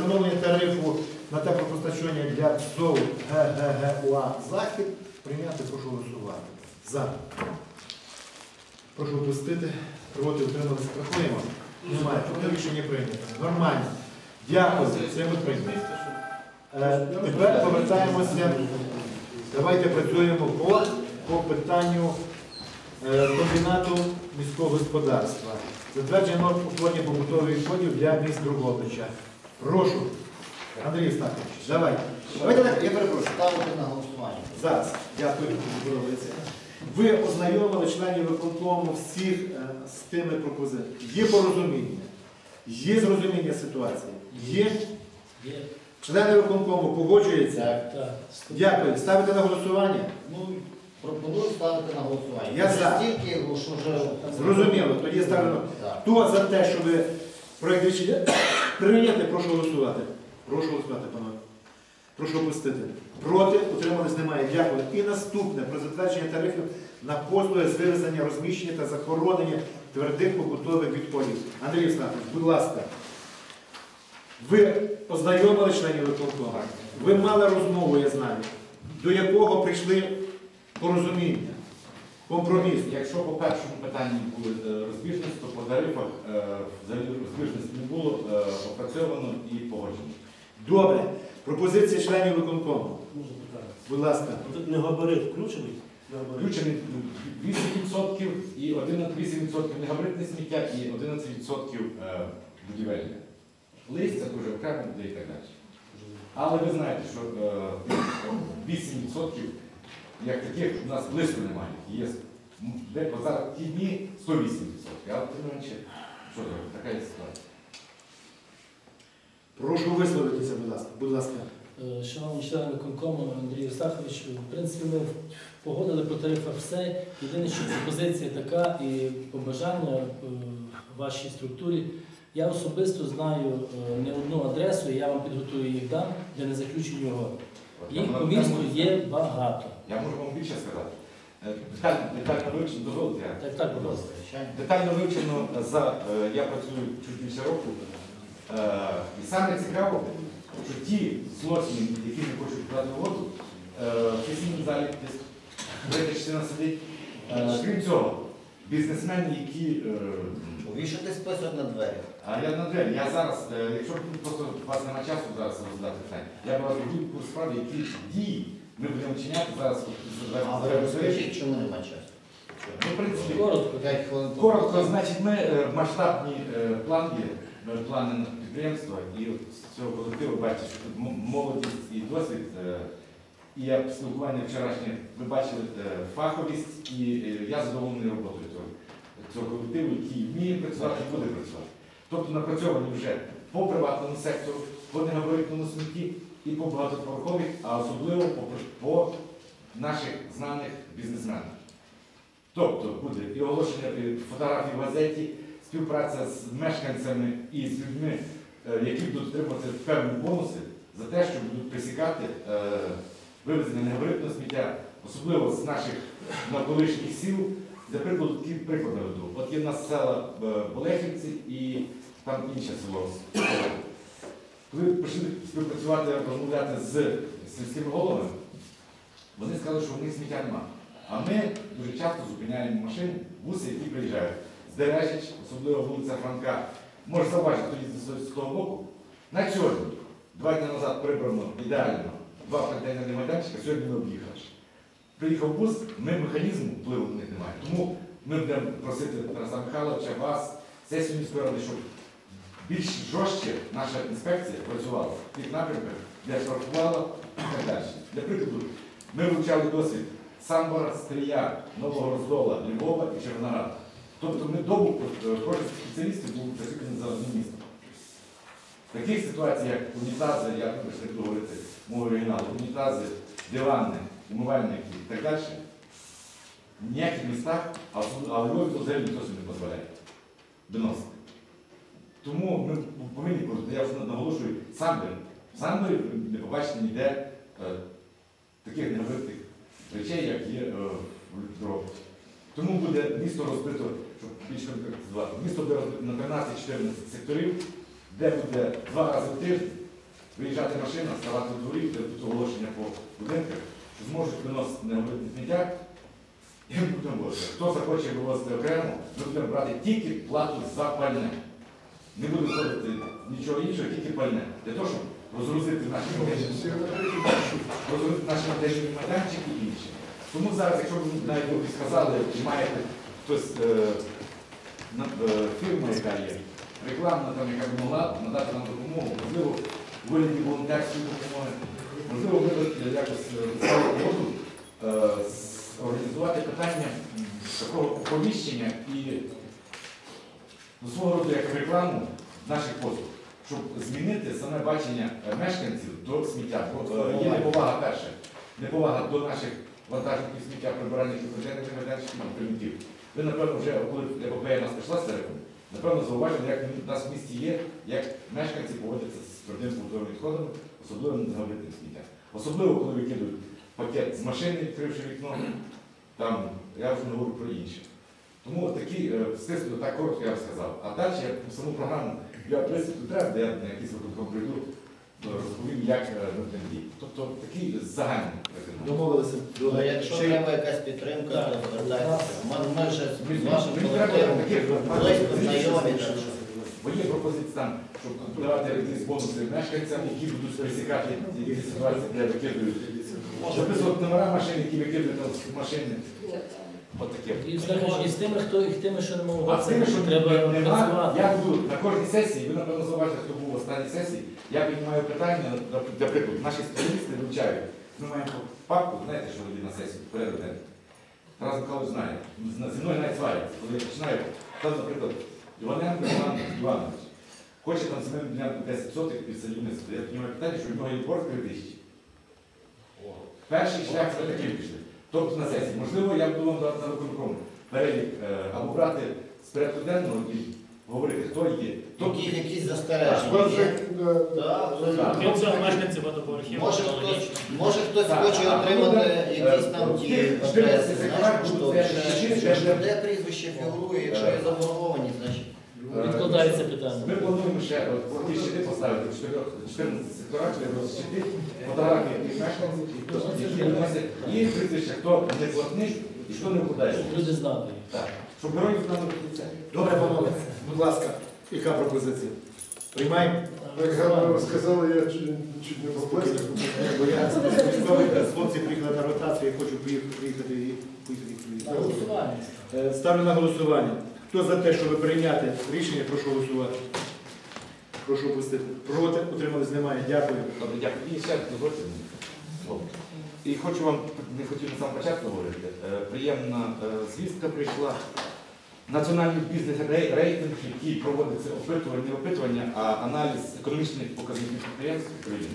встановлення тарифу на теплопостачання для ЗОВ ГГГУА Захід прийняти, прошу голосувати. За. Прошу опустити. Проти утрималися. Рахуємо. Немає. Тобто рішення прийнято. Нормально. Дякую. Це ми прийняли. Е, Тепер повертаємося. Давайте працюємо по, по питанню е, комбінату міського господарства. Затвердження норм утворення побутових відходів для міст Другобича. Прошу. Андрій Остапович, давай. Давайте так, я перепрошую. Ставити на голосування. Зараз. Дякую, подобається. Ви ознайомили членів виконкому всіх е, з тими пропозиціями. Є порозуміння, є зрозуміння ситуації. Є Є. члени виконкому погоджуються. Так. Так. Дякую. Ставите на голосування. Ну, пропоную ставити на голосування. Я за. Стільки, що вже... Зрозуміло. Тоді ставлю. на- Так. Хто за те, щоб проєкт рішення прийняти, прошу голосувати. Прошу голосувати, панове. Прошу опустити. Проти, утримались немає. Дякую. І наступне про затвердження тарифів на послуги з вивезення, розміщення та захоронення твердих побутових відходів. Андрій Остапович, будь ласка. Ви ознайомили членів виконкому? Ви мали розмову, я знаю, до якого прийшли порозуміння, компроміс. Якщо по першому питанні були е, розбіжності, то по тарифах е, взагалі розбіжності не було е, опрацьовано і погоджено. Добре. Пропозиція членів виконкому. Будь ласка. Тут не габарит включений? Включені 8% і 11 8% негабаритне сміття і 11% е, будівельне. Листя дуже окремо буде і так далі. Але ви знаєте, що е, 8% як таких у нас близько немає. Є де зараз ті дні 108%, а тим менше, що така є ситуація. Прошу висловитися, будь ласка. Будь ласка. Е, Шановні члени виконкому Андрій Остахович, в принципі, ми погодили по тарифах все. Єдине, що пропозиція така і побажання е, вашій структурі. Я особисто знаю е, не одну адресу, і я вам підготую їх дам для незаключення угоди. Їх по місту є багато. Я можу вам більше сказати. Детально, вивчено, дозволите. Детально вивчено за е, я працюю чуть більше року. Е, І саме цікаво, що ті злочини, які не хочуть брати воду, е, в сесійній залі десь третя частина сидить. Крім цього, бізнесмени, які. Е, Увішати список на двері. А я на двері, я зараз, е, якщо просто у вас немає часу зараз розглядати питання, я б вас ввів курс справи, які дії ми будемо вчиняти зараз. от, за А ви 24 розкажіть, чому нема часу? Ну, в принципі, Коротко. 5 хвилин. Коротко, значить, ми е, масштабні е, плани, е, плани на підприємства і от з цього колективу бачите, що тут м- молодість і досвід. е, І я спілкування вчорашнє, ви бачили е, фаховість, і е, я задоволений роботою цього, цього колективу, який вміє працювати і буде працювати. Тобто напрацьовані вже по приватному сектору, по негабаритному смітті і по багатоповерхових, а особливо по, по наших знаних бізнесменах. Тобто буде і оголошення і фотографій в газеті, співпраця з мешканцями і з людьми, е, які будуть отримати певні бонуси за те, що будуть присікати е, вивезення негабаритного сміття, особливо з наших навколишніх сіл. Для прикладу, такі приклади веду. От є в нас села е, Болехівці і там інше село. Коли почали співпрацювати, розмовляти з сільськими головами, вони сказали, що в них сміття немає. А ми дуже часто зупиняємо машини, буси, які приїжджають. З Дережич, особливо вулиця Франка. Може зауважити, хто їздить з того боку. На сьогодні, два дні назад прибрано ідеально два контейнерні майданчика, сьогодні не об'їхавши. Приїхав бус, ми механізму впливу на них немає. Тому ми будемо просити Тараса Михайловича, вас, сесію міської ради, щоб більш жорстче наша інспекція працювала в тих напрямках, де штрафувала і так далі. Для прикладу, ми вивчали досвід Самбора, Стрія, Нового Роздола, Львова і Червонограда. Тобто ми добу, е, кожен спеціалістів був закріплений за одним містом. В таких ситуаціях, як унітази, я не буду говорити мовою оригіналу, унітази, дивани, умивальники і так далі, в ніяких містах, а в Львові взагалі ніхто собі не дозволяє виносити. Тому ми повинні, я вже наголошую, сам сам ви не побачите ніде е, таких невеликих речей, як є е, в Львові. Тому буде місто розбито, щоб більш конкретизувати. Місто буде розбито на 13-14 секторів, де буде два рази в тиждень виїжджати машина, ставати дворі, де тут оголошення по будинках, зможуть виносити необхідне сміття. І будемо вивозити. Хто захоче вивозити окремо, ми будемо брати тільки плату за пальне. Не будемо входити нічого іншого, тільки пальне. Для того, щоб розгрузити наші розгрузити наші магазини майданчики і інше. Тому зараз, якщо ви навіть ви сказали, і маєте хтось е, е, фірма, яка є, рекламна, яка б могла надати нам допомогу, можливо, вигляді волонтерської допомоги, можливо, ми якось організувати питання такого оповіщення і ну, свого роду як рекламу наших послуг, щоб змінити саме бачення мешканців до сміття. Е, є неповага перше, неповага до наших вантажників сміття, прибиральних і причинних майданчиків і примітів. Ви, напевно, вже коли епопея нас пішла з церкви, напевно, зауважили, як в нас в місті є, як мешканці поводяться з твердим побутовими відходами, особливо незагабритним сміттям. Особливо, коли викидують пакет з машини, відкривши вікно, там я вже не говорю про інше. Тому такі е, так коротко я вам сказав. А далі я саму програму я присвіту треба, де я на якийсь виконком прийду, розповім, як е, ми будемо діяти. Тобто загальні рекомендації. Домовилися. Ну, якщо Ще- треба якась підтримка, то звертайтеся. Ми, ми вже з вашим колективом близько знайомі. Бо є пропозиції там, щоб давати якісь бонуси мешканцям, які будуть пересікати ці ситуації, де викидують. Записувати номера машин, які викидують з машини. От таке. І з тими, хто і тими, що не А з тими, що треба нема, я буду на кожній сесії, ви напевно зауважите, хто був в останній сесії, я піднімаю питання, наприклад, наші спеціалісти вивчають. Ми маємо папку, знаєте, що робить на сесію, порядок денний. Тарас Михайлович знає, зі мною навіть сваряться. Коли починаю, там, наприклад, Іваненко Іван Іванович, хоче там земельну ділянку 10 сотих під садівництво. Я піднімаю питання, що в нього є борг 3 тисячі. Перший шлях це такий пішли. Тобто на сесії. Можливо, я буду вам дати на виконкому перелік е, або брати з порядку денного і говорити, хто є. Тобто, Які якісь застереження є. Так, Так. Крім цього, мешканці багатоповерхівок. Може хтось, може хтось Так, хоче а отримати буде, якісь е, там ті тих адреси, 14 знаєш, секретарів будуть поштовхи, стояти ще ще, ще. де прізвище фігурує, якщо є заборгованість, значить. Відкладається питання. Ми плануємо ще от, ті щити поставити в 14 секторах, де розчити фотографії тих мешканців, виносять, і прізвища, хто не платник і хто не вкладає. Щоб люди знали. Так. Щоб героїв знали до кінця. Добре, панове, будь ласка, яка пропозиція? Приймаємо? Як гарно розказали, я чуть, чуть не поплескав. Бо я з хлопці приїхали на ротацію, я хочу приїхати і поїхати. Е, Ставлю на голосування. Хто за те, щоб прийняти рішення, прошу голосувати. Прошу опустити. Проти, утримались немає. Дякую. Добре, дякую. І ще дозвольте. І хочу вам, не хотів на самому початку говорити, е, приємна е, звістка прийшла. Національний бізнес-рейтинг, який проводиться опитування, не опитування, а аналіз економічних показників підприємств України.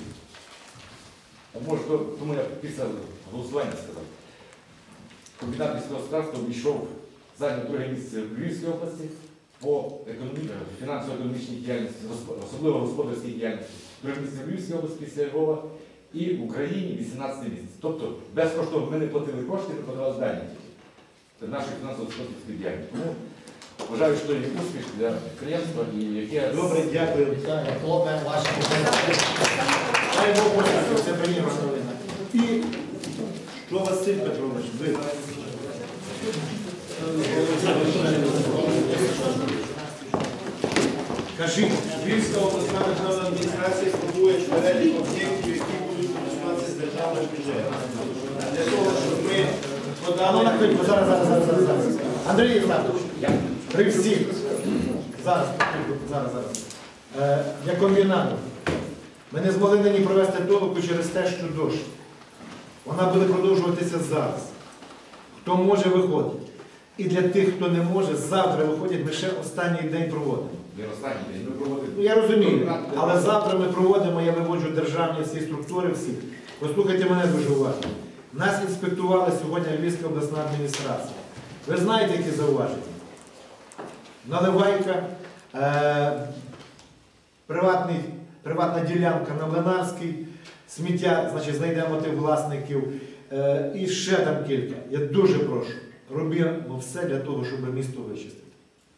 Може, то- тому я після голосування сказав. Комбінат міського господарства обійшов зайняв друге місце в Львівській області по фінансово-економічній діяльності, особливо господарській діяльності. Друге місце в Львівській області після Львова і в Україні 18 місяць. Тобто безкоштовно ми не платили кошти, ми подавали дані нашої фінансово-господарської діяльності. Тому вважаю, що є успіх для підприємства і яке Добре, дякую. Хлопець ваші це приємна новина. І що Василь Петрович, ви? Кажіть. Львівська обласна державна адміністрація формує перелік об'єктів, які будуть фінансуватися з державного бюджету. Для того, щоб ми ну подали зараз, зараз, зараз, зараз, зараз. Андрій Євгенович, при всіх. Зараз, зараз, зараз. Е, для комбінату. Ми не змогли нині провести толоку через те, що дощ. Вона буде продовжуватися зараз. Хто може, виходить. І для тих, хто не може, завтра виходять, ми ще останній день проводимо. не останній день. Ми проводимо. Ну, я розумію, але завтра ми проводимо, я виводжу державні всі структури, всі. Послухайте мене дуже уважно. Нас інспектувала сьогодні Львівська обласна адміністрація. Ви знаєте, які зауваження? Наливайка, е, приватний, приватна ділянка на Млинарській, сміття, значить, знайдемо тих власників. Е, і ще там кілька. Я дуже прошу, робимо все для того, щоб місто вичистити.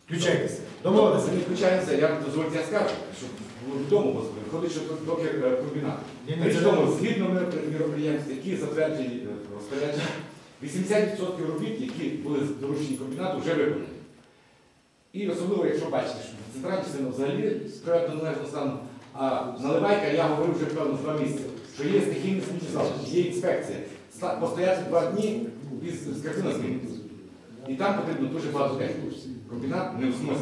Включайтеся. Домовилися? Ми включаємося, я дозвольте, я скажу, щоб було відомо, бо Виходить, що тут доки е, комбінат. Не- згідно міроприємств, які затверджені е, розпорядження, 80% робіт, які були доручені комбінату, вже виконані. І особливо, якщо бачите, що центральна частина взагалі проєкту належного стану, а наливайка, я говорив вже певно два місяці, що є стихійний сміттєзвалище, є інспекція. Постояти два дні і картина зміниться. Там потрібно дуже багато техніки. Комбінат не в змозі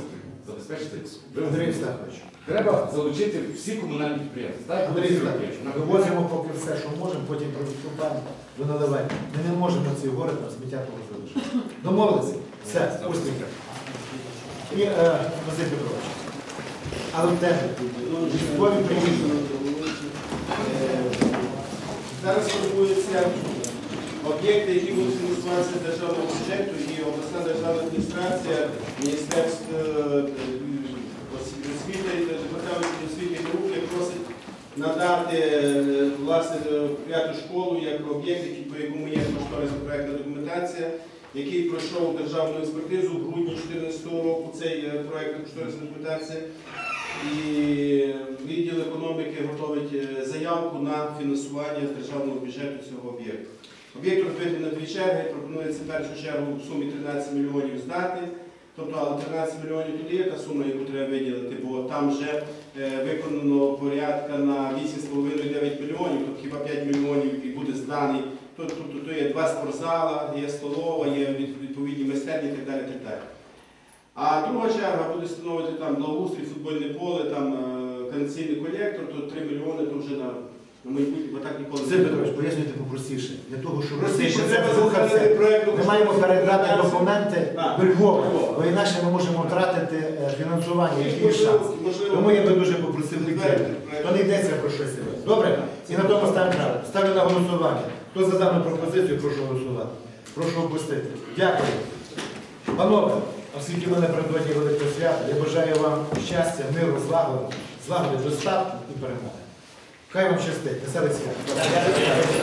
забезпечити. Андрій Стахович, Треба залучити всі комунальні підприємства. Так, Андрій на вивозимо поки все, що можемо, потім приступаємо до наливання. Ми не можемо ці гори там сміття того залишити. Домовилися? Все, успіхів. І е, Василь Петрович. Але в тебе військові приїхали. Е, Зараз формуються об'єкти, які будуть фінансуватися з державного бюджету, і обласна державна адміністрація, Міністерство е, освіти, департамент освіти і науки просить надати е, власне е, п'яту школу як об'єкт, по якому є кошторисна проектна документація, який пройшов державну експертизу в грудні 2014 року. Цей проект кошторисна документація. І відділ економіки готовить заявку на фінансування з державного бюджету цього об'єкту. Об'єкт розбитий на дві черги, пропонується першу чергу в сумі 13 мільйонів здати. Тобто, але 13 мільйонів тут є та сума, яку треба виділити, бо там вже е, виконано порядка на 8,5-9 мільйонів, тобто хіба 5 мільйонів і буде зданий. Тут, тут, є два спортзала, є столова, є відповідні майстерні і так далі. Так далі. А друга черга буде встановити там благоустрій, футбольне поле, там е, колектор, то 3 мільйони то вже на, на майбутнє, бо так ніколи Василь Петрович, пояснюйте попростіше. Для того, щоб Простіше цей треба процес рухався, затвердити проект Ми маємо передати документи в Львов. бо інакше ми можемо втратити е, фінансування, який є шанс. можливо. Тому я би дуже попросив підтримати. То не йдеться про щось. Добре? І на тому ставимо крапку. Ставлю на голосування. Хто за дану пропозицію, прошу голосувати. Прошу опустити. Дякую. Панове, оскільки ми напередодні великого свята, я бажаю вам щастя, миру, злагоди, злагоди, достатку і перемоги. Хай вам щастить, веселих свят.